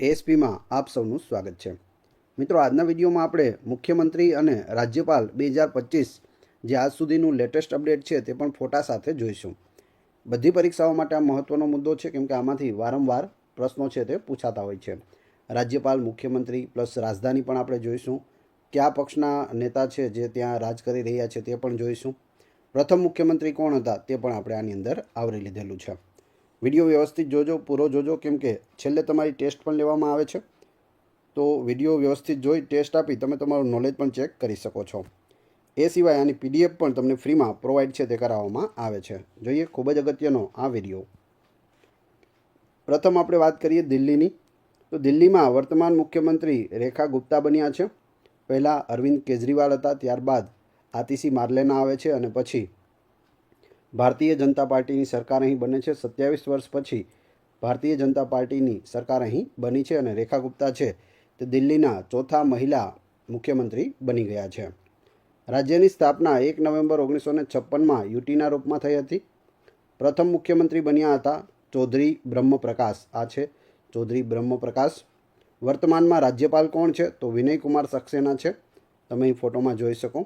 એએસપીમાં આપ સૌનું સ્વાગત છે. મિત્રો, આજના વિડીયોમાં આપણે મુખ્યમંત્રી અને રાજ્યપાલ બે હજાર પચીસ જે આજ સુધીનું લેટેસ્ટ અપડેટ છે તે પણ ફોટા સાથે જોઈશું. બધી પરીક્ષાઓ માટે આ મહત્ત્વનો મુદ્દો છે કેમકે આમાંથી વારંવાર પ્રશ્નો છે તે પૂછાતા હોય છે. રાજ્યપાલ, મુખ્યમંત્રી પ્લસ રાજધાની પણ આપણે જોઈશું. કયા પક્ષના નેતા છે જે ત્યાં રાજ કરી રહ્યા છે તે પણ જોઈશું. પ્રથમ મુખ્યમંત્રી કોણ હતા તે પણ આપણે આની અંદર આવરી લીધેલું છે. વીડિયો વ્યવસ્થિત જોજો, પૂરો જોજો, કેમ કે છેલ્લે તમારી ટેસ્ટ પણ લેવામાં આવે છે. તો વીડિયો વ્યવસ્થિત જોઈ ટેસ્ટ આપી તમે તમારું નોલેજ પણ ચેક કરી શકો છો. એ સિવાય આની પીડીએફ પણ તમને ફ્રીમાં પ્રોવાઈડ છે તે કરાવવામાં આવે છે. જોઈએ, ખૂબ જ અગત્યનો આ વીડિયો. પ્રથમ આપણે વાત કરીએ દિલ્હીની. તો દિલ્હીમાં વર્તમાન મુખ્યમંત્રી રેખા ગુપ્તા બન્યા છે. પહેલાં અરવિંદ કેજરીવાલ હતા, ત્યારબાદ આતિશી માર્લેના આવે છે અને પછી ભારતીય જનતા પાર્ટીની સરકાર અહીં બને છે. સત્યાવીસ વર્ષ પછી ભારતીય જનતા પાર્ટીની સરકાર અહીં બની છે અને રેખા ગુપ્તા છે. તે દિલ્હીના ચોથા મહિલા મુખ્યમંત્રી બની ગયા છે. રાજ્યની સ્થાપના એક નવેમ્બર ઓગણીસો ને છપ્પનમાં યુટીના રૂપમાં થઈ હતી. પ્રથમ મુખ્યમંત્રી બન્યા હતા ચૌધરી બ્રહ્મપ્રકાશ. આ છે ચૌધરી બ્રહ્મપ્રકાશ. વર્તમાનમાં રાજ્યપાલ કોણ છે તો વિનયકુમાર સક્સેના છે. તમે અહીં ફોટોમાં જોઈ શકો.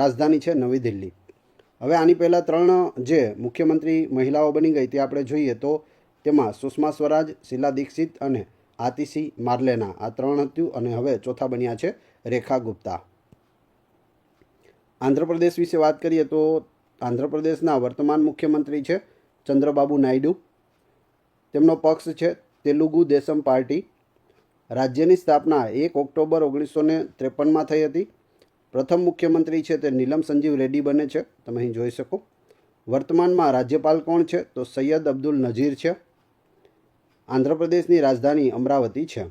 રાજધાની છે નવી દિલ્હી. હવે આની પહેલાં ત્રણ જે મુખ્યમંત્રી મહિલાઓ બની ગઈ તે આપણે જોઈએ તો તેમાં સુષ્મા સ્વરાજ, શીલા દીક્ષિત અને આતિશી માર્લેના. આ ત્રણ હતું અને હવે ચોથા બન્યા છે રેખા ગુપ્તા. આંધ્રપ્રદેશ વિશે વાત કરીએ તો આંધ્રપ્રદેશના વર્તમાન મુખ્યમંત્રી છે ચંદ્રબાબુ નાયડુ. તેમનો પક્ષ છે તેલુગુ દેશમ પાર્ટી. રાજ્યની સ્થાપના એક ઓક્ટોબર ઓગણીસો ને ત્રેપનમાં થઈ હતી. પ્રથમ મુખ્યમંત્રી છે તે નીલમ સંજીવ રેડ્ડી બને છે. તમે અહીં જોઈ શકો. વર્તમાનમાં રાજ્યપાલ કોણ છે? તો સૈયદ અબ્દુલ નજીર છે. આંધ્રપ્રદેશની રાજધાની અમરાવતી છે.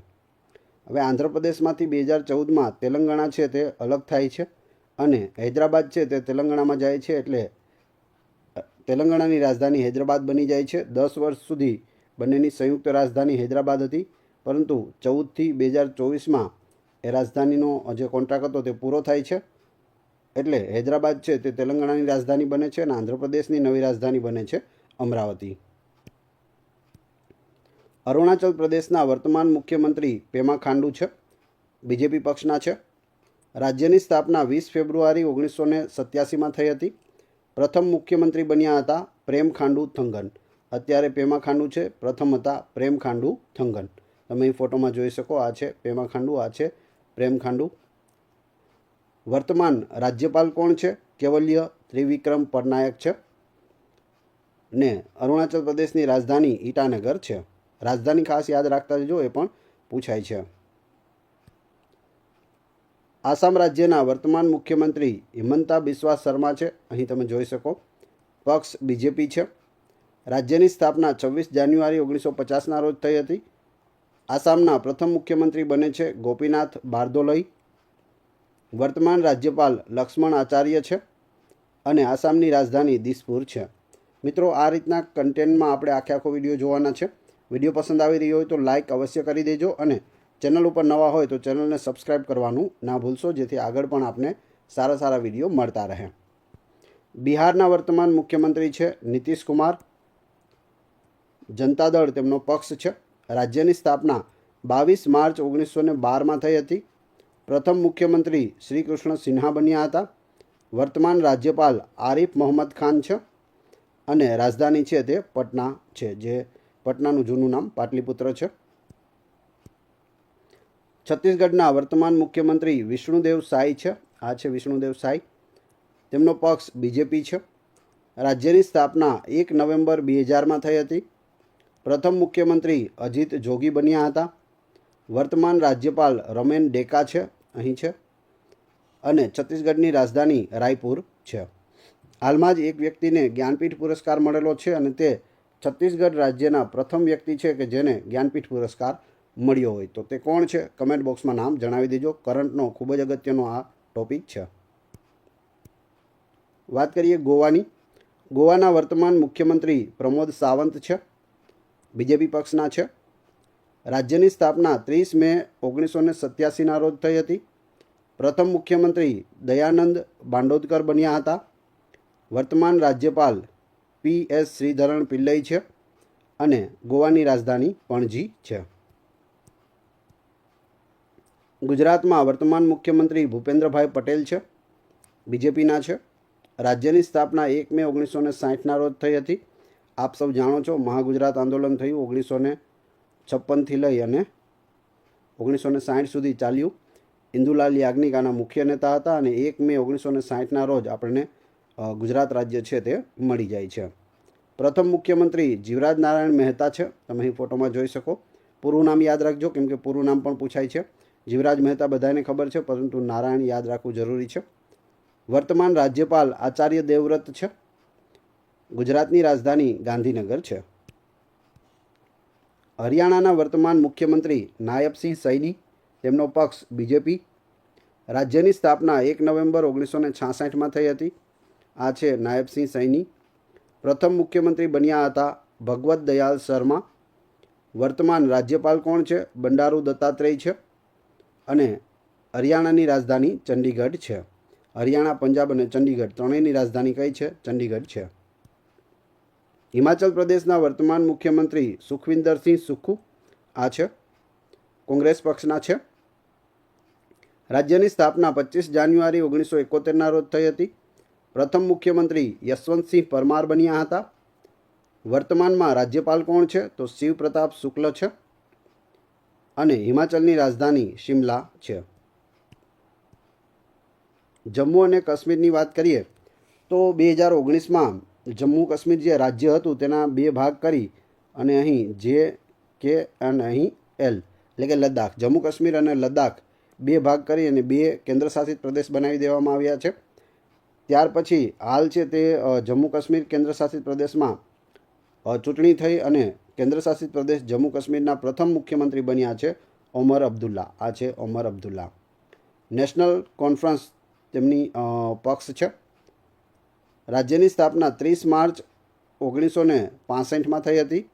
હવે આંધ્રપ્રદેશમાંથી બે હજાર ચૌદમાં તેલંગાણા છે તે અલગ થાય છે અને હૈદરાબાદ છે તે તેલંગાણામાં જાય છે એટલે તેલંગાણાની રાજધાની હૈદરાબાદ બની જાય છે. દસ વર્ષ સુધી બંનેની સંયુક્ત રાજધાની હૈદરાબાદ હતી. પરંતુ ચૌદથી બે હજાર ચોવીસમાં એ રાજધાનીનો જે કોન્ટ્રાક્ટ હતો તે પૂરો થાય છે. એટલે હૈદરાબાદ છે તે તેલંગાણાની રાજધાની બને છે અને આંધ્રપ્રદેશની નવી રાજધાની બને છે અમરાવતી. અરુણાચલ પ્રદેશના વર્તમાન મુખ્યમંત્રી પેમા ખાંડુ છે, બીજેપી પક્ષના છે. રાજ્યની સ્થાપના વીસ ફેબ્રુઆરી ઓગણીસો ને સત્યાસીમાં થઈ હતી. પ્રથમ મુખ્યમંત્રી બન્યા હતા પ્રેમ ખાંડુ થંગન. અત્યારે પેમા ખાંડુ છે, પ્રથમ હતા પ્રેમ ખાંડુ થંગન. તમે એ ફોટોમાં જોઈ શકો, આ છે પેમા ખાંડુ, આ છે પ્રેમ ખાંડુ. વર્તમાન રાજ્યપાલ કોણ છે? કેવલ્ય ત્રિવિક્રમ પટનાયક છે. ને અરુણાચલ પ્રદેશની રાજધાની ઈટાનગર છે. રાજધાની ખાસ યાદ રાખતા જજો એ પણ પૂછાય છે. આસામ રાજ્યના વર્તમાન મુખ્યમંત્રી હિમંતા બિસ્વા શર્મા છે. અહીં તમે જોઈ શકો, પક્ષ બીજેપી છે. રાજ્યની સ્થાપના છવ્વીસ જાન્યુઆરી ઓગણીસો પચાસના રોજ થઈ હતી. આસામના પ્રથમ મુખ્યમંત્રી બને છે ગોપીનાથ બારદોલઈ. વર્તમાન રાજ્યપાલ લક્ષ્મણ આચાર્ય છે અને આસામની રાજધાની દિસપુર છે. મિત્રો, આ રીતના કન્ટેન્ટમાં આપણે આખે આખો વીડિયો જોવાના છે. વીડિયો પસંદ આવી રહ્યો હોય તો લાઇક અવશ્ય કરી દેજો અને ચેનલ ઉપર નવા હોય તો ચેનલને સબસ્ક્રાઇબ કરવાનું ના ભૂલશો, જેથી આગળ પણ આપને સારા સારા વીડિયો મળતા રહે. બિહારના વર્તમાન મુખ્યમંત્રી છે નીતિશ કુમાર જનતા દળ તેમનો પક્ષ છે. રાજ્યની સ્થાપના બાવીસ માર્ચ ઓગણીસો ને બારમાં થઈ હતી. પ્રથમ મુખ્યમંત્રી શ્રી કૃષ્ણ સિન્હા બન્યા હતા. વર્તમાન રાજ્યપાલ આરિફ મોહમ્મદ ખાન છે અને રાજધાની છે તે પટના છે, જે પટનાનું જૂનું નામ પાટલીપુત્ર છે. છત્તીસગઢના વર્તમાન મુખ્યમંત્રી વિષ્ણુદેવ સાઈ છે. આ છે વિષ્ણુદેવ સાઈ. તેમનો પક્ષ બીજેપી છે. રાજ્યની સ્થાપના એક નવેમ્બર બે હજારમાં થઈ હતી. પ્રથમ મુખ્યમંત્રી અજીત જોગી બન્યા હતા. વર્તમાન રાજ્યપાલ રમેન ડેકા છે, અહીં છે. અને છત્તીસગઢની રાજધાની રાયપુર છે. હાલમાં જ એક વ્યક્તિને જ્ઞાનપીઠ પુરસ્કાર મળેલો છે અને તે છત્તીસગઢ રાજ્યના પ્રથમ વ્યક્તિ છે કે જેને જ્ઞાનપીઠ પુરસ્કાર મળ્યો હોય. તો તે કોણ છે? કમેન્ટ બોક્સમાં નામ જણાવી દેજો. કરંટનો ખૂબ જ અગત્યનો આ ટોપિક છે. વાત કરીએ ગોવાની. ગોવાના વર્તમાન મુખ્યમંત્રી પ્રમોદ સાવંત છે. બીજેપી પક્ષના છે. રાજ્યની સ્થાપના ત્રીસ મે ઓગણીસો ને સત્યાસીના રોજ થઈ હતી. પ્રથમ મુખ્યમંત્રી દયાનંદ બાંડોદકર બન્યા હતા. વર્તમાન રાજ્યપાલ પી એસ શ્રીધરણ પિલ્લઈ છે અને ગોવાની રાજધાની પણજી છે. ગુજરાતમાં વર્તમાન મુખ્યમંત્રી ભૂપેન્દ્રભાઈ પટેલ છે. બીજેપીના છે. રાજ્યની સ્થાપના એક મે ઓગણીસો ને સાહીઠના રોજ થઈ હતી. આપ સૌ જાણો છો, મહાગુજરાત આંદોલન થયું ઓગણીસો ને છપ્પનથી લઈ અને ઓગણીસો ને સાહીઠ સુધી ચાલ્યું. ઇન્દુલાલ યાજ્ઞિક આના મુખ્ય નેતા હતા અને એક મે ઓગણીસો ને સાહીઠના રોજ આપણને ગુજરાત રાજ્ય છે તે મળી જાય છે. પ્રથમ મુખ્યમંત્રી જીવરાજ નારાયણ મહેતા છે. તમે અહીં ફોટોમાં જોઈ શકો. પૂરું નામ યાદ રાખજો, કેમ કે પૂરું નામ પણ પૂછાય છે. જીવરાજ મહેતા બધાને ખબર છે, પરંતુ નારાયણ યાદ રાખવું જરૂરી છે. વર્તમાન રાજ્યપાલ આચાર્ય દેવવ્રત છે. ગુજરાતની રાજધાની ગાંધીનગર છે. હરિયાણાના વર્તમાન મુખ્યમંત્રી નાયબસિંહ સૈની, તેમનો પક્ષ બીજેપી, રાજ્યની સ્થાપના એક નવેમ્બર ઓગણીસો ને છાસઠમાં થઈ હતી. આ છે નાયબસિંહ સૈની. પ્રથમ મુખ્યમંત્રી બન્યા હતા ભગવત દયાલ શર્મા. વર્તમાન રાજ્યપાલ કોણ છે? બંડારુ દત્તાત્રેય છે. અને હરિયાણાની રાજધાની ચંડીગઢ છે. હરિયાણા, પંજાબ અને ચંડીગઢ ત્રણેયની રાજધાની કઈ છે? ચંડીગઢ છે. હિમાચલ પ્રદેશના વર્તમાન મુખ્યમંત્રી સુખવિંદરસિંહ સુખુ આ છે. કોંગ્રેસ પક્ષના છે. રાજ્યની સ્થાપના પચીસ જાન્યુઆરી ઓગણીસો એકોતેરના રોજ થઈ હતી. પ્રથમ મુખ્યમંત્રી યશવંતસિંહ પરમાર બન્યા હતા. વર્તમાનમાં રાજ્યપાલ કોણ છે? તો શિવ પ્રતાપ શુક્લ છે. અને હિમાચલની રાજધાની શિમલા છે. જમ્મુ અને કાશ્મીરની વાત કરીએ, તો બે હજાર ઓગણીસમાં જમ્મુ કાશ્મીર જે રાજ્ય હતું, તેના બે ભાગ કરી અને અહીં જે, કે અને અહીં એલ, એટલે કે લદ્દાખ. જમ્મુ કાશ્મીર અને લદ્દાખ બે ભાગ કરી અને બે કેન્દ્રશાસિત પ્રદેશ બનાવી દેવામાં આવ્યા છે. ત્યાર પછી હાલ છે તે જમ્મુ કાશ્મીર કેન્દ્રશાસિત પ્રદેશમાં ચૂંટણી થઈ અને કેન્દ્રશાસિત પ્રદેશ જમ્મુ કાશ્મીરના પ્રથમ મુખ્યમંત્રી બન્યા છે ઓમર અબ્દુલ્લા. આ છે ઓમર અબ્દુલ્લા. નેશનલ કોન્ફરન્સ તેમની પક્ષ છે. રાજ્યની સ્થાપના ત્રીસ માર્ચ ઓગણીસો ને પાસઠમાં થઈ હતી.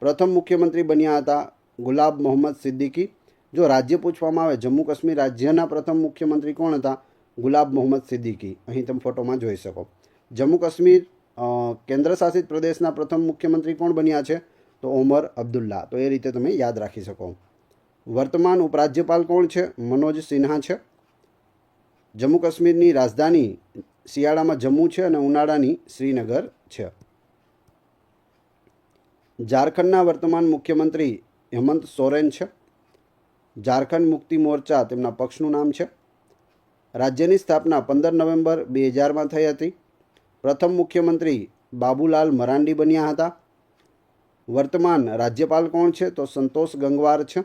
પ્રથમ મુખ્યમંત્રી બન્યા હતા ગુલાબ મોહમ્મદ સિદ્દીકી. જો રાજ્ય પૂછવામાં આવે જમ્મુ કાશ્મીર રાજ્યના પ્રથમ મુખ્યમંત્રી કોણ હતા? ગુલાબ મોહમ્મદ સિદ્દીકી. અહીં તમે ફોટોમાં જોઈ શકો. જમ્મુ કાશ્મીર કેન્દ્રશાસિત પ્રદેશના પ્રથમ મુખ્યમંત્રી કોણ બન્યા છે? તો ઓમર અબ્દુલ્લા. તો એ રીતે તમે યાદ રાખી શકો. વર્તમાન ઉપરાજ્યપાલ કોણ છે? મનોજ સિન્હા છે. જમ્મુ કાશ્મીરની રાજધાની શિયાળામાં જમ્મુ છે અને ઉનાળાની શ્રીનગર છે. ઝારખંડના વર્તમાન મુખ્યમંત્રી હેમંત સોરેન છે. ઝારખંડ મુક્તિ મોરચા તેમના પક્ષનું નામ છે. રાજ્યની સ્થાપના પંદર નવેમ્બર બે હજારમાં થઈ હતી. પ્રથમ મુખ્યમંત્રી બાબુલાલ મરાંડી બન્યા હતા. વર્તમાન રાજ્યપાલ કોણ છે તો સંતોષ ગંગવાર છે.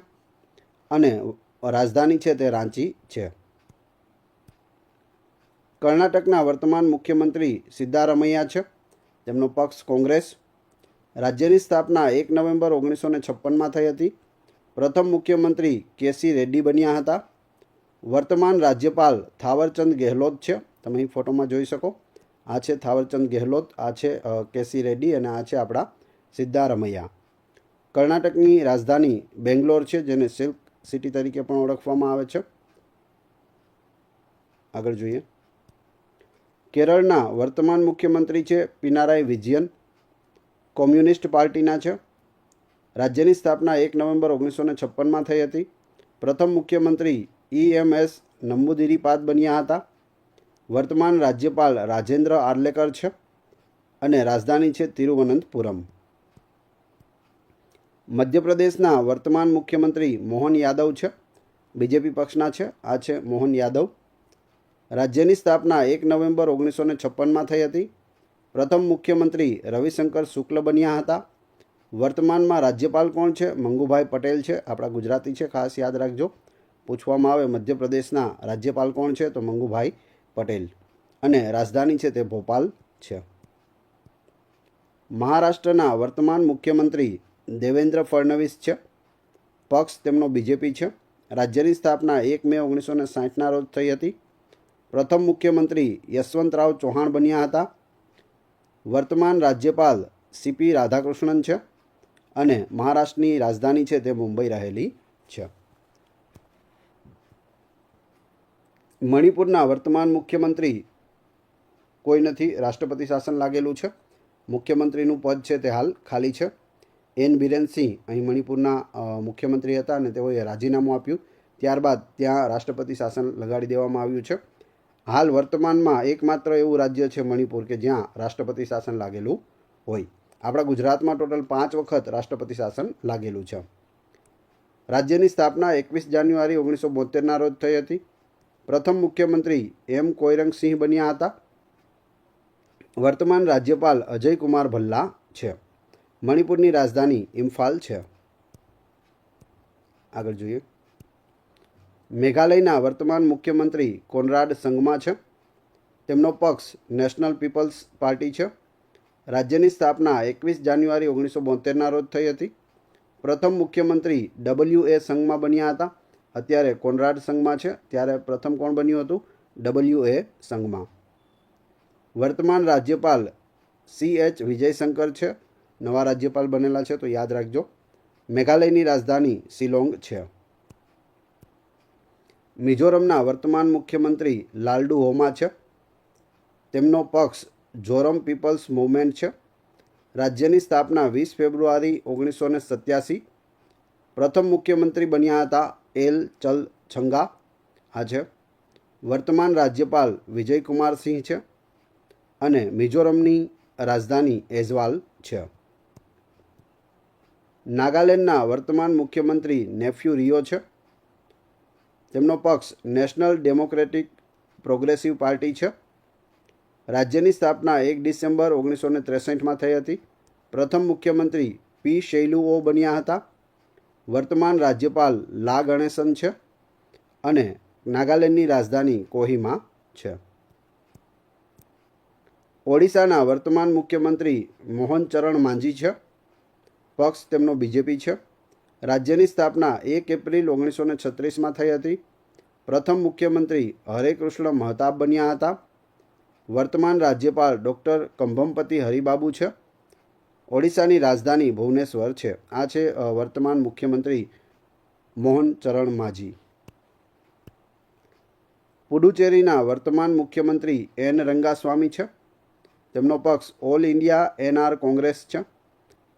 અને રાજધાની છે તે રાંચી છે. કર્ણાટકના વર્તમાન મુખ્યમંત્રી સિદ્ધારમૈયા છે. તેમનો પક્ષ કોંગ્રેસ. રાજ્યની સ્થાપના એક નવેમ્બર ઓગણીસો ને છપ્પનમાં થઈ હતી. પ્રથમ મુખ્યમંત્રી કેસી રેડ્ડી બન્યા હતા. વર્તમાન રાજ્યપાલ થાવરચંદ ગેહલોત છે. તમે અહીં ફોટોમાં જોઈ શકો. આ છે થાવરચંદ ગેહલોત, આ છે કેસી રેડ્ડી અને આ છે આપણા સિદ્ધારમૈયા. કર્ણાટકની રાજધાની બેંગ્લોર છે, જેને સિલ્ક સિટી તરીકે પણ ઓળખવામાં આવે છે. આગળ જોઈએ. કેરળના વર્તમાન મુખ્યમંત્રી છે પિનારાય વિજયન, કોમ્યુનિસ્ટ પાર્ટીના છે, રાજ્યની સ્થાપના એક નવેમ્બર ઓગણીસો ને છપ્પનમાં થઈ હતી. પ્રથમ મુખ્યમંત્રી ઈ એમ એસ નમ્બુદિરીપાદ બન્યા હતા. વર્તમાન રાજ્યપાલ રાજેન્દ્ર આર્લેકર છે અને રાજધાની છે તિરુવનંતપુરમ. મધ્યપ્રદેશના વર્તમાન મુખ્યમંત્રી મોહન યાદવ છે. બીજેપી પક્ષના છે. આ છે મોહન યાદવ. રાજ્યની સ્થાપના એક નવેમ્બર ઓગણીસો ને છપ્પનમાં થઈ હતી. પ્રથમ મુખ્યમંત્રી રવિશંકર શુક્લ બન્યા હતા. વર્તમાનમાં રાજ્યપાલ કોણ છે? મંગુભાઈ પટેલ છે. આપણા ગુજરાતી છે. ખાસ યાદ રાખજો. પૂછવામાં આવે મધ્યપ્રદેશના રાજ્યપાલ કોણ છે? તો મંગુભાઈ પટેલ. અને રાજધાની છે તે ભોપાલ છે. મહારાષ્ટ્રના વર્તમાન મુખ્યમંત્રી દેવેન્દ્ર ફડણવીસ છે. પક્ષ તેમનો બીજેપી છે. રાજ્યની સ્થાપના એક મે ઓગણીસો ને સાઠના રોજ થઈ હતી. પ્રથમ મુખ્યમંત્રી યશવંતરાવ ચૌહાણ બન્યા હતા. વર્તમાન રાજ્યપાલ સીપી રાધાકૃષ્ણન છે અને મહારાષ્ટ્રની રાજધાની છે તે મુંબઈ રહેલી છે. મણિપુરના વર્તમાન મુખ્યમંત્રી કોઈ નથી, રાષ્ટ્રપતિ શાસન લાગેલું છે. મુખ્યમંત્રીનું પદ છે તે હાલ ખાલી છે. એન બિરેન સિંહ અહીં મણિપુરના મુખ્યમંત્રી હતા અને તેઓએ રાજીનામું આપ્યું. ત્યારબાદ ત્યાં રાષ્ટ્રપતિ શાસન લગાડી દેવામાં આવ્યું છે. હાલ વર્તમાનમાં એકમાત્ર એવું રાજ્ય છે મણિપુર કે જ્યાં રાષ્ટ્રપતિ શાસન લાગેલું હોય. આપણા ગુજરાતમાં ટોટલ પાંચ વખત રાષ્ટ્રપતિ શાસન લાગેલું છે. રાજ્યની સ્થાપના એકવીસ જાન્યુઆરી ઓગણીસો બોતેરના રોજ થઈ હતી. પ્રથમ મુખ્યમંત્રી એમ કોઈરંગસિંહ બન્યા હતા. વર્તમાન રાજ્યપાલ અજય કુમાર ભલ્લા છે. મણિપુરની રાજધાની ઇમ્ફાલ છે. આગળ જોઈએ. મેઘાલયના વર્તમાન મુખ્યમંત્રી કોનરાડ સંગમા છે. તેમનો પક્ષ નેશનલ પીપલ્સ પાર્ટી છે. રાજ્યની સ્થાપના એકવીસ જાન્યુઆરી ઓગણીસો બોતેરના રોજ થઈ હતી. પ્રથમ મુખ્યમંત્રી ડબલ્યુ એ સંઘમાં બન્યા હતા. અત્યારે કોનરાડ સંઘમાં છે. ત્યારે પ્રથમ કોણ બન્યું હતું? ડબલ્યુ એ સંઘમાં વર્તમાન રાજ્યપાલ સી એચ વિજયશંકર છે. નવા રાજ્યપાલ બનેલા છે, તો યાદ રાખજો. મેઘાલયની રાજધાની શિલોંગ છે. મિઝોરમના વર્તમાન મુખ્યમંત્રી લાલડુ હોમા છે. તેમનો પક્ષ જોરમ પીપલ્સ મૂવમેન્ટ છે. રાજ્યની સ્થાપના વીસ ફેબ્રુઆરી ઓગણીસો ને સત્યાસી. પ્રથમ મુખ્યમંત્રી બન્યા હતા એલ ચલ છંગા. આ છે વર્તમાન રાજ્યપાલ વિજયકુમાર સિંહ છે અને મિઝોરમની રાજધાની એઝવાલ છે. નાગાલેન્ડના વર્તમાન મુખ્યમંત્રી નેફ્યુ રિયો છે. તેમનો પક્ષ નેશનલ ડેમોક્રેટિક પ્રોગ્રેસિવ પાર્ટી છે. રાજ્યની સ્થાપના એક ડિસેમ્બર ઓગણીસો ને ત્રેસઠમાં થઈ હતી. પ્રથમ મુખ્યમંત્રી પી શૈલુઓ બન્યા હતા. વર્તમાન રાજ્યપાલ લા ગણેશન છે અને નાગાલેન્ડની રાજધાની કોહિમા છે. ઓડિશાના વર્તમાન મુખ્યમંત્રી મોહન ચરણ માંઝી છે. પક્ષ તેમનો બીજેપી છે. રાજ્યની સ્થાપના એક એપ્રિલ ઓગણીસો ને છત્રીસમાં થઈ હતી. પ્રથમ મુખ્યમંત્રી હરે કૃષ્ણ મહતાબ બન્યા હતા. વર્તમાન રાજ્યપાલ ડૉક્ટર કંભમપતિ હરિબાબુ છે. ઓડિશાની રાજધાની ભુવનેશ્વર છે. આ છે વર્તમાન મુખ્યમંત્રી મોહન ચરણ માજી. પુડુચેરીના વર્તમાન મુખ્યમંત્રી એન રંગાસ્વામી છે. તેમનો પક્ષ ઓલ ઇન્ડિયા એનઆર કોંગ્રેસ છે.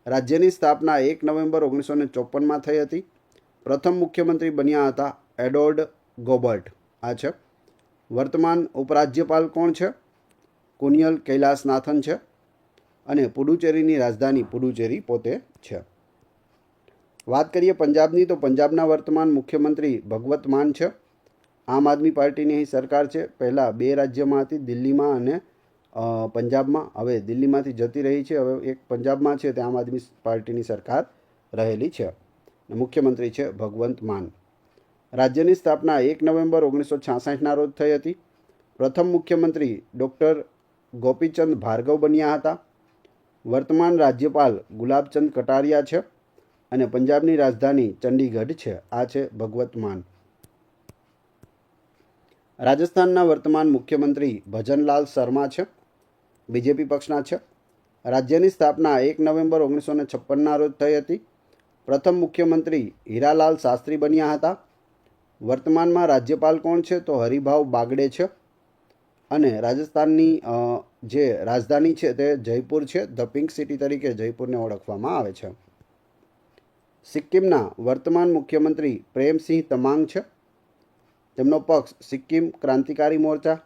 રાજ્યની સ્થાપના એક નવેમ્બર ઓગણીસો ને ચોપનમાં થઈ હતી. પ્રથમ મુખ્યમંત્રી બન્યા હતા એડોર્ડ ગોબર્ટ. આ છે. વર્તમાન ઉપરાજ્યપાલ કોણ છે? કુનિયલ કૈલાસનાથન છે અને પુડુચેરીની રાજધાની પુડુચેરી પોતે છે. વાત કરીએ પંજાબની તો પંજાબના વર્તમાન મુખ્યમંત્રી ભગવત માન છે. આમ આદમી પાર્ટીની અહીં સરકાર છે. પહેલાં બે રાજ્યમાં હતી, દિલ્હીમાં અને પંજાબમાં. હવે દિલ્હીમાંથી જતી રહી છે. હવે એક પંજાબમાં છે. તે આમ આદમી પાર્ટીની સરકાર રહેલી છે મુખ્યમંત્રી છે ભગવંત માન. રાજ્યની સ્થાપના એક નવેમ્બર ઓગણીસો છાસઠના રોજ થઈ હતી. પ્રથમ મુખ્યમંત્રી ડૉક્ટર ગોપીચંદ ભાર્ગવ બન્યા હતા. વર્તમાન રાજ્યપાલ ગુલાબચંદ કટારિયા છે અને પંજાબની રાજધાની ચંડીગઢ છે. આ છે ભગવત માન. રાજસ્થાનના વર્તમાન મુખ્યમંત્રી ભજનલાલ શર્મા છે. બીજેપી પક્ષના છે. રાજ્યની સ્થાપના એક નવેમ્બર ઓગણીસો ને છપ્પનના રોજ થઈ હતી. પ્રથમ મુખ્યમંત્રી હીરાલાલ શાસ્ત્રી બન્યા હતા. વર્તમાનમાં રાજ્યપાલ કોણ છે તો હરિભાવ બાગડે છે. અને રાજસ્થાનની જે રાજધાની છે તે જયપુર છે. ધ પિંક સિટી તરીકે જયપુરને ઓળખવામાં આવે છે. સિક્કિમના વર્તમાન મુખ્યમંત્રી પ્રેમસિંહ તમાંગ છે. તેમનો પક્ષ સિક્કિમ ક્રાંતિકારી મોરચા.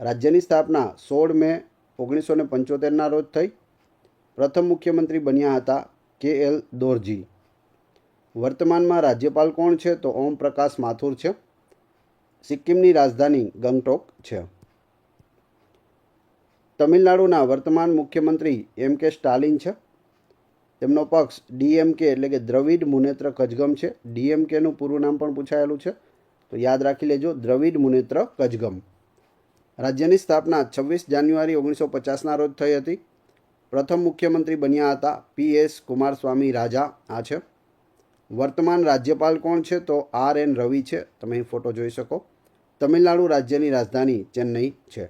રાજ્યની સ્થાપના સોળ મે ઓગણીસો ને પંચોતેરના રોજ થઈ. પ્રથમ મુખ્યમંત્રી બન્યા હતા કે એલ દોરજી. વર્તમાનમાં રાજ્યપાલ કોણ છે તો ઓમ પ્રકાશ માથુર છે. સિક્કિમની રાજધાની ગંગટોક છે. તમિલનાડુના વર્તમાન મુખ્યમંત્રી એમ કે સ્ટાલિન છે. તેમનો પક્ષ ડીએમકે એટલે કે દ્રવિડ મુનેત્ર કજગમ છે. ડીએમકેનું પૂરું નામ પણ પૂછાયેલું છે. તો યાદ રાખી લેજો દ્રવિડ મુનેત્ર કજગમ. રાજ્યની સ્થાપના છવ્વીસ જાન્યુઆરી ઓગણીસો પચાસના રોજ થઈ હતી. પ્રથમ મુખ્યમંત્રી બન્યા હતા પી એસ કુમારસ્વામી રાજા. આ છે. વર્તમાન રાજ્યપાલ કોણ છે? તો આર એન રવિ છે. તમે અહીં ફોટો જોઈ શકો. તમિલનાડુ રાજ્યની રાજધાની ચેન્નઈ છે.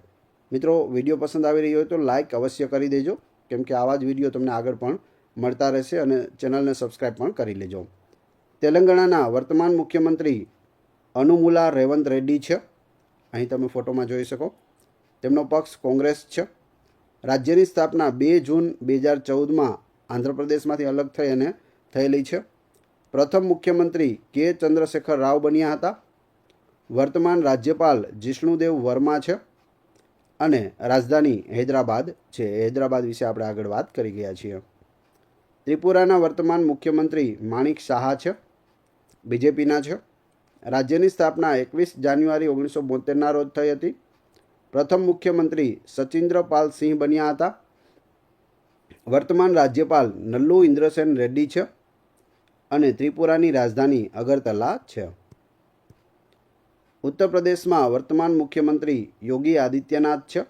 મિત્રો, વીડિયો પસંદ આવી રહ્યો હોય તો લાઇક અવશ્ય કરી દેજો. કેમ કે આવા જ વીડિયો તમને આગળ પણ મળતા રહેશે અને ચેનલને સબસ્ક્રાઈબ પણ કરી લેજો. તેલંગાણાના વર્તમાન મુખ્યમંત્રી અનુમુલા રેવંત રેડ્ડી છે. અહીં તમે ફોટોમાં જોઈ શકો. તેમનો પક્ષ કોંગ્રેસ છે. રાજ્યની સ્થાપના બે જૂન બે હજાર ચૌદમાં આંધ્રપ્રદેશમાંથી અલગ થઈ અને થયેલી છે. પ્રથમ મુખ્યમંત્રી કે ચંદ્રશેખર રાવ બન્યા હતા. વર્તમાન રાજ્યપાલ જિષ્ણુદેવ વર્મા છે અને રાજધાની હૈદરાબાદ છે. હૈદરાબાદ વિશે આપણે આગળ વાત કરી ગયા છીએ. ત્રિપુરાના વર્તમાન મુખ્યમંત્રી માણિક શાહ છે. બીજેપીના છે. રાજ્યની સ્થાપના એકવીસ જાન્યુઆરી ઓગણીસો બોતેરના રોજ થઈ હતી. પ્રથમ મુખ્યમંત્રી સચિન્દ્રપાલ સિંહ બન્યા હતા. વર્તમાન રાજ્યપાલ નલ્લુ ઇન્દ્રસેન રેડ્ડી છે અને ત્રિપુરાની રાજધાની અગરતલા છે. ઉત્તર પ્રદેશમાં વર્તમાન મુખ્યમંત્રી યોગી આદિત્યનાથ છે,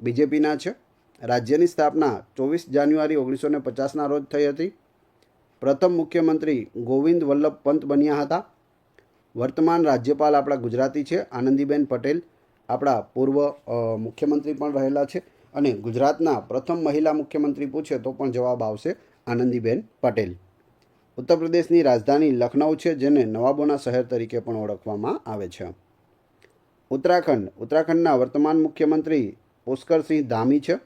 બીજેપીના છે. રાજ્યની સ્થાપના ચોવીસ જાન્યુઆરી ઓગણીસો ને પચાસના રોજ થઈ હતી. પ્રથમ મુખ્યમંત્રી ગોવિંદ વલ્લભ પંત બન્યા હતા. વર્તમાન રાજ્યપાલ આપણા ગુજરાતી છે, આનંદીબેન પટેલ આપણા પૂર્વ મુખ્યમંત્રી પણ રહેલા છે અને ગુજરાતના પ્રથમ મહિલા મુખ્યમંત્રી પૂછે તો પણ જવાબ આવશે આનંદીબેન પટેલ. ઉત્તર પ્રદેશની રાજધાની લખનૌ છે, જેને નવાબોના શહેર તરીકે પણ ઓળખવામાં આવે છે. ઉત્તરાખંડ. ઉત્તરાખંડના વર્તમાન મુખ્યમંત્રી પુષ્કરસિંહ ધામી છે,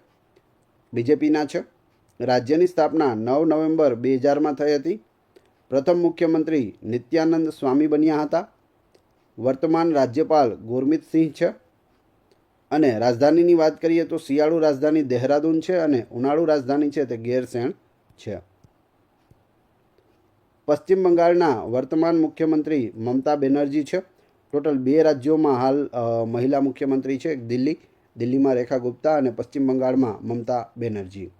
બીજેપીના છે. રાજ્યની સ્થાપના નવ નવેમ્બર બે હજારમાં થઈ હતી. પ્રથમ મુખ્યમંત્રી નિત્યાનંદ સ્વામી બન્યા હતા. વર્તમાન રાજ્યપાલ ગુરમિતસિંહ છે. અને રાજધાનીની વાત કરીએ તો શિયાળુ રાજધાની દહેરાદૂન છે અને ઉનાળુ રાજધાની છે તે ગેરસેણ છે. પશ્ચિમ બંગાળના વર્તમાન મુખ્યમંત્રી મમતા બેનર્જી છે. ટોટલ બે રાજ્યોમાં હાલ મહિલા મુખ્યમંત્રી છે. દિલ્હી, દિલ્હીમાં રેખા ગુપ્તા અને પશ્ચિમ બંગાળમાં મમતા બેનર્જી.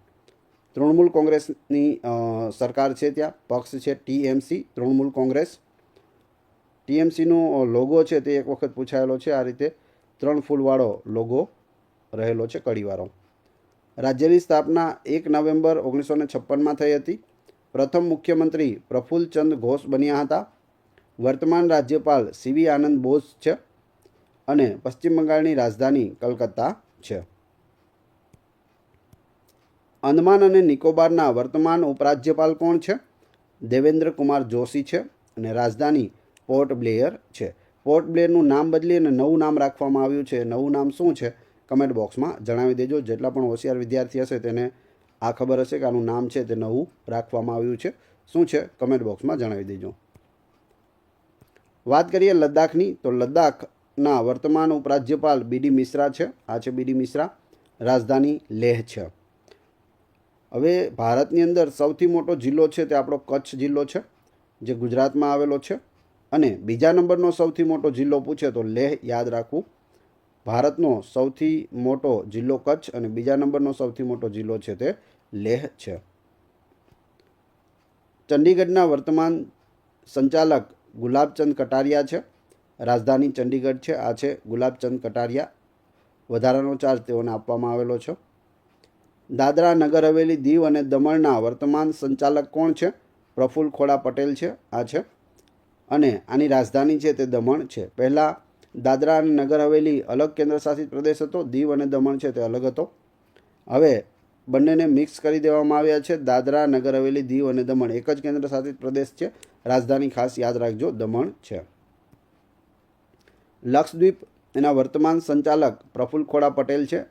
તૃણમૂલ કોંગ્રેસની સરકાર છે ત્યાં, પક્ષ છે ટીએમસી, તૃણમૂલ કોંગ્રેસ. ટીએમસીનો લોગો છે તે એક વખત પૂછાયેલો છે આ રીતે ત્રણ ફૂલવાળો લોગો રહેલો છે કડીવાળો રાજ્યની સ્થાપના એક નવેમ્બર ઓગણીસો ને છપ્પનમાં થઈ હતી. પ્રથમ મુખ્યમંત્રી પ્રફુલ્લચંદ ઘોષ બન્યા હતા. વર્તમાન રાજ્યપાલ સીવી આનંદ બોઝ છે અને પશ્ચિમ બંગાળની રાજધાની કલકત્તા છે. અંદમાન અને નિકોબારના વર્તમાન ઉપરાજ્યપાલ કોણ છે? દેવેન્દ્ર કુમાર જોશી છે અને રાજધાની પોર્ટ બ્લેયર છે. પોર્ટ બ્લેયરનું નામ બદલી અને નવું નામ રાખવામાં આવ્યું છે. નવું નામ શું છે? કમેન્ટ બોક્સમાં જણાવી દેજો. જેટલા પણ હોશિયાર વિદ્યાર્થી હશે તેને આ ખબર હશે કે આનું નામ છે તે નવું રાખવામાં આવ્યું છે. શું છે? કમેન્ટ બોક્સમાં જણાવી દેજો. વાત કરીએ લદ્દાખની, તો લદ્દાખના વર્તમાન ઉપરાજ્યપાલ બીડી મિશ્રા છે. આ છે બીડી મિશ્રા. રાજધાની લેહ છે. હવે ભારતની અંદર સૌથી મોટો જિલ્લો છે તે આપણો કચ્છ જિલ્લો છે, જે ગુજરાતમાં આવેલો છે. અને બીજા નંબરનો સૌથી મોટો જિલ્લો પૂછે તો લેહ યાદ રાખવું. ભારતનો સૌથી મોટો જિલ્લો કચ્છ અને બીજા નંબરનો સૌથી મોટો જિલ્લો છે તે લેહ છે. ચંડીગઢના વર્તમાન સંચાલક ગુલાબચંદ કટારિયા છે. રાજધાની ચંડીગઢ છે. આ છે ગુલાબચંદ કટારિયા. વધારાનો ચાર્જ તેઓને આપવામાં આવેલો છે. દાદરા નગર હવેલી દીવ અને દમણના વર્તમાન સંચાલક કોણ છે? પ્રફુલ્લ ખોડા પટેલ છે, આ છે. અને આની રાજધાની છે તે દમણ છે. પહેલાં દાદરા અને નગર હવેલી અલગ કેન્દ્રશાસિત પ્રદેશ હતો, દીવ અને દમણ છે તે અલગ હતો. હવે બંનેને મિક્સ કરી દેવામાં આવ્યા છે, દાદરા, નગર હવેલી, દીવ અને દમણ. એક જ કેન્દ્રશાસિત પ્રદેશ છે. રાજધાની ખાસ યાદ રાખજો, દમણ છે. લક્ષદ્વીપ એના વર્તમાન સંચાલક પ્રફુલ્લ ખોડા પટેલ છે.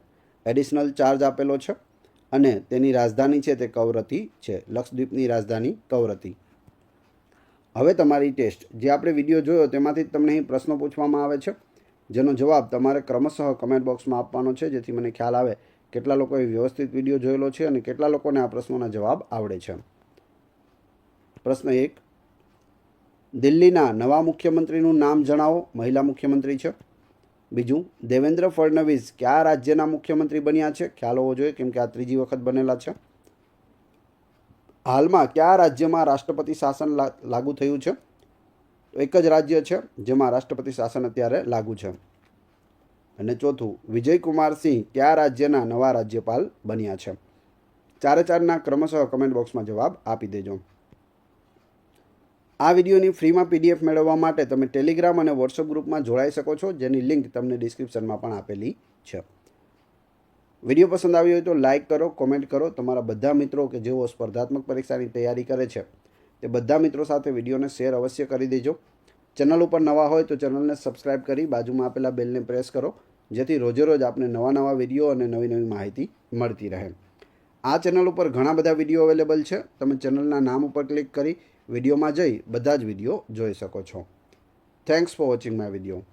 એડિશનલ ચાર્જ આપેલો છે. અને તેની રાજધાની છે તે કવરતી છે, લક્ષદ્વીપની રાજધાની કવરતી હવે તમારી ટેસ્ટ. જે આપણે વીડિયો જોયો તેમાંથી તમને અહીં પ્રશ્નો પૂછવામાં આવે છે. જેનો જવાબ તમારે ક્રમશઃ કમેન્ટ બોક્સમાં આપવાનો છે, જેથી મને ખ્યાલ આવે કેટલા લોકોએ વ્યવસ્થિત વીડિયો જોયેલો છે અને કેટલા લોકોને આ પ્રશ્નોના જવાબ આવડે છે. પ્રશ્ન એક. દિલ્હીના નવા મુખ્યમંત્રીનું નામ જણાવો. મહિલા મુખ્યમંત્રી છે. બીજું, દેવેન્દ્ર ફડણવીસ કયા રાજ્યના મુખ્યમંત્રી બન્યા છે? ખ્યાલ હોવો જોઈએ, કેમ કે આ ત્રીજી વખત બનેલા છે. હાલમાં કયા રાજ્યમાં રાષ્ટ્રપતિ શાસન લાગુ થયું છે? એક જ રાજ્ય છે, જેમાં રાષ્ટ્રપતિ શાસન અત્યારે લાગુ છે. અને ચોથું, વિજયકુમાર સિંહ કયા રાજ્યના નવા રાજ્યપાલ બન્યા છે? ચારે ચારના ક્રમશઃ કમેન્ટ બોક્સમાં જવાબ આપી દેજો. આ વિડીયોની ફ્રીમાં પીડીએફ મેળવવા માટે તમે ટેલિગ્રામ અને વોટ્સઅપ ગ્રુપમાં જોડાઈ શકો છો, જેની લિંક તમને ડિસ્ક્રિપ્શનમાં પણ આપેલી છે. વીડિયો પસંદ આવ્યો હોય તો લાઇક કરો, કોમેન્ટ કરો. તમારા બધા મિત્રો કે જેઓ સ્પર્ધાત્મક પરીક્ષાની તૈયારી કરે છે, તે બધા મિત્રો સાથે વિડીયોને શેર અવશ્ય કરી દેજો. ચેનલ ઉપર નવા હોય તો ચેનલને સબસ્ક્રાઇબ કરી બાજુમાં આપેલા બેલને પ્રેસ કરો, જેથી રોજે રોજ આપને નવા નવા વીડિયો અને નવી નવી માહિતી મળતી રહે. આ ચેનલ ઉપર ઘણા બધા વીડિયો અવેલેબલ છે. તમે ચેનલના નામ ઉપર ક્લિક કરી વિડીયોમાં જઈ બધા જ વીડિયો જોઈ શકો છો. Thanks for watching my video